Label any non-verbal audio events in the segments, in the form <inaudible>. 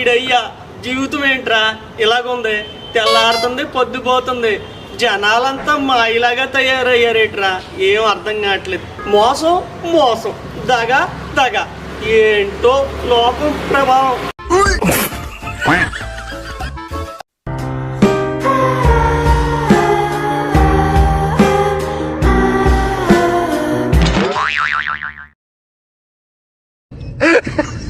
ఈడయ్యా జీవితం ఏంట్రా? ఇలాగుంది. తెల్లారుతుంది పొద్దుపోతుంది. జనాలంతా మాయిలాగా తయారయ్యారేట్రా? ఏం అర్థం కావట్లేదు. మోసం మోసం. దగ దగ. ఏంటో లోపం ప్రభావం. <laughs>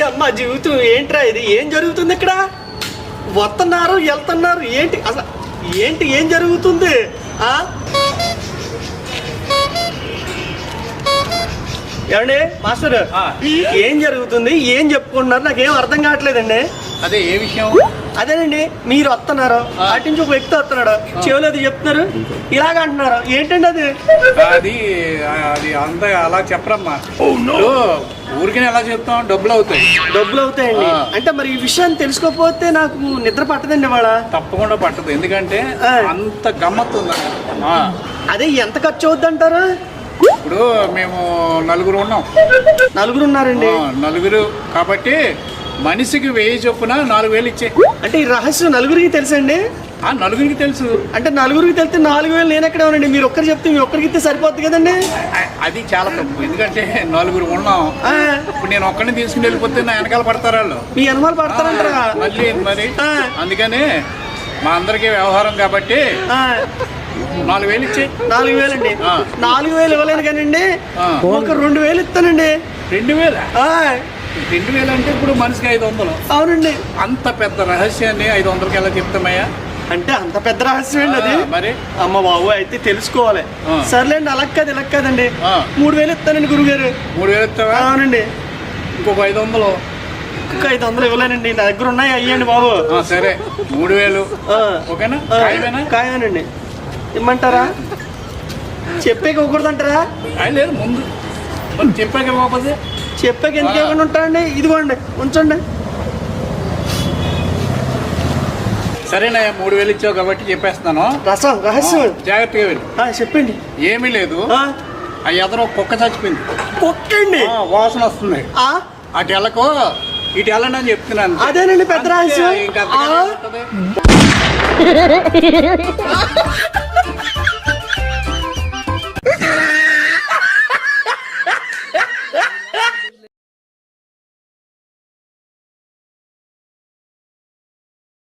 ఈడమ్మా జీవితం ఏంట్రా ఇది? ఏం జరుగుతుంది ఇక్కడ? వస్తున్నారు వెళ్తున్నారు ఏంటి? అసలు ఏంటి ఏం జరుగుతుంది? ఏమండి? మాస్టర్. ఏం జరుగుతుంది? ఏం చెప్పుకుంటున్నారు? నాకేం అర్థం కావట్లేదండి. అదే ఏ విషయం? అదేనండి మీరు వస్తున్నారు. అటు నుంచి ఒక వ్యక్తి వస్తున్నాడు. చెవులు అది చెప్తున్నారు. ఇలాగ అంటున్నారు. ఏంటండి అది? అది అది అంత అలా చెప్పరమ్మా. ఇప్పుడు ఊరికనే ఎలా చెప్తాం? డబ్బులు అవుతాయి. డబ్బులు అవుతాయండి. అంటే మరి ఈ విషయాన్ని తెలుసుకోకపోతే నాకు నిద్ర పట్టదండి వాళ్ళ తప్పకుండా పట్టదు. ఎందుకంటే. అంత గమ్మత్తు అదే ఎంత ఖర్చు అవుద్ది అంటారు ఇప్పుడు మేము నలుగురు ఉన్నాం. నలుగురు ఉన్నారండి? నలుగురు. కాబట్టి మనిషికి వెయ్యి చొప్పున నాలుగు వేలు ఇచ్చే. అంటే ఈ రహస్యం నలుగురికి తెలుసండి? ఆ నలుగురికి తెలుసు. అంటే నలుగురికి తెలితే నాలుగు వేలు నేను ఎక్కడ ఉన్నాండి మీరు ఒక్కరు చెప్తే మీ ఒక్కరికి ఇస్తే సరిపోద్ది కదండి? అది చాలా తప్పు. ఎందుకంటే నలుగురు ఉన్నాం. ఆ, ఇప్పుడు నేను ఒక్కడిని తీసుకుని వెళ్ళిపోతే నా వెనకాల పడతారు వాళ్ళు. మీ అనుమాలు పడతారంటారా? మళ్ళీ మరి. అందుకని మా అందరికీ వ్యవహారం కాబట్టి నాలుగు వేలు ఇచ్చే. నాలుగు వేలండి ఆ. నాలుగు వేలు ఇవ్వలేను కానండి. ఒక రెండు వేలు ఇస్తానండి. రెండు వేల రెండు వేలు అంటే ఇప్పుడు మనిషికి ఐదు వందలు అవునండి. అంత పెద్ద రహస్యాన్ని ఐదు వందలకి ఎలా చెప్తామయ్యా? అంటే అంత పెద్ద రహస్యం అండి అది మరి? అమ్మ బాబు అయితే తెలుసుకోవాలి. సర్లేండి అలా కాదు ఇలా కాదండి. మూడు వేలు ఇస్తానండి గురుగారు మూడు వేలు ఇస్తావా? అవునండి. ఇంకొక ఐదు వందలు ఇంకా ఐదు వందలు ఇవ్వలేనండి నా దగ్గర ఉన్నాయి అయ్యండి బాబు. సరే. మూడు వేలు. ఓకేనా? ఖాయమేనండి ఇమ్మంటారా? చెప్పాక ఇవ్వకూడదంటారా? ఖాయం లేదు ముందు. మరి చెప్పాక ఇవ్వకపోతే? చెప్పాక ఎందుకు. ఇవ్వకుండా ఉంటారండి? ఇదిగోండి ఉంచండి. సరేనయ్యా మూడు వేలు ఇచ్చావు కాబట్టి చెప్పేస్తున్నాను. రసం రహస్యం. జాగ్రత్తగా వెళ్ళు. ఆ, చెప్పండి. ఏమీ లేదు. ఆ, ఎదరో కుక్క చచ్చిపోయింది. కుక్కండి. ఆ, వాసన వస్తుంది. ఆ, అటు వెళ్ళకో ఇటు వెళ్ళండి అని చెప్తున్నాను. అదేనండి పెద్ద రహస్యం. <laughs>